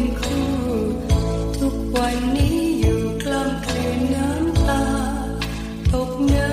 เป็ทุกวันนี้อยู่กลางคืนน้ำตาตกเนื้อ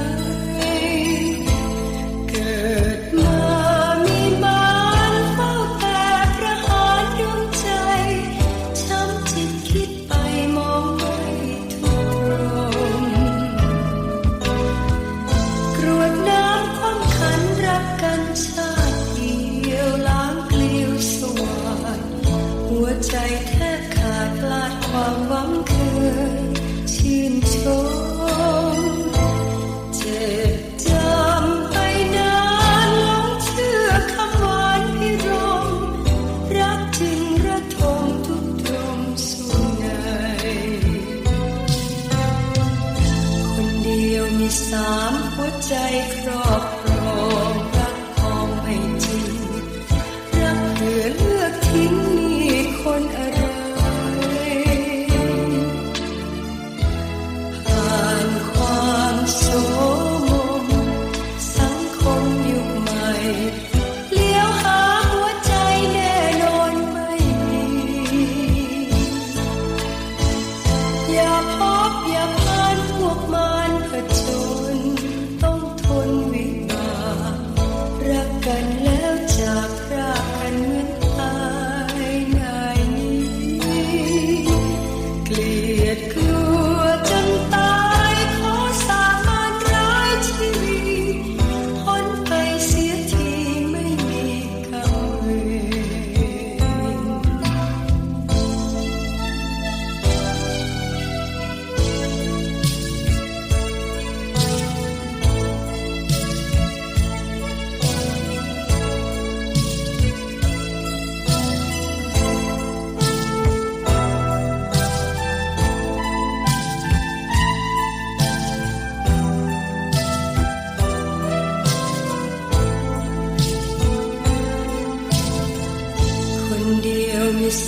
สามหัวใจครอบครองรักของไม่จริง รักเหลือเลือกทิ้งนี่คนอะไรผ่านความโศมมสังคมยุคใหม่เลี้ยวหาหัวใจแน่นอนไม่มีอย่าพอ กันแล้วจากพากันเหมือนตายนายนี้ เกลียด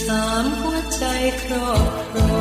สามหัวใจครอบครอง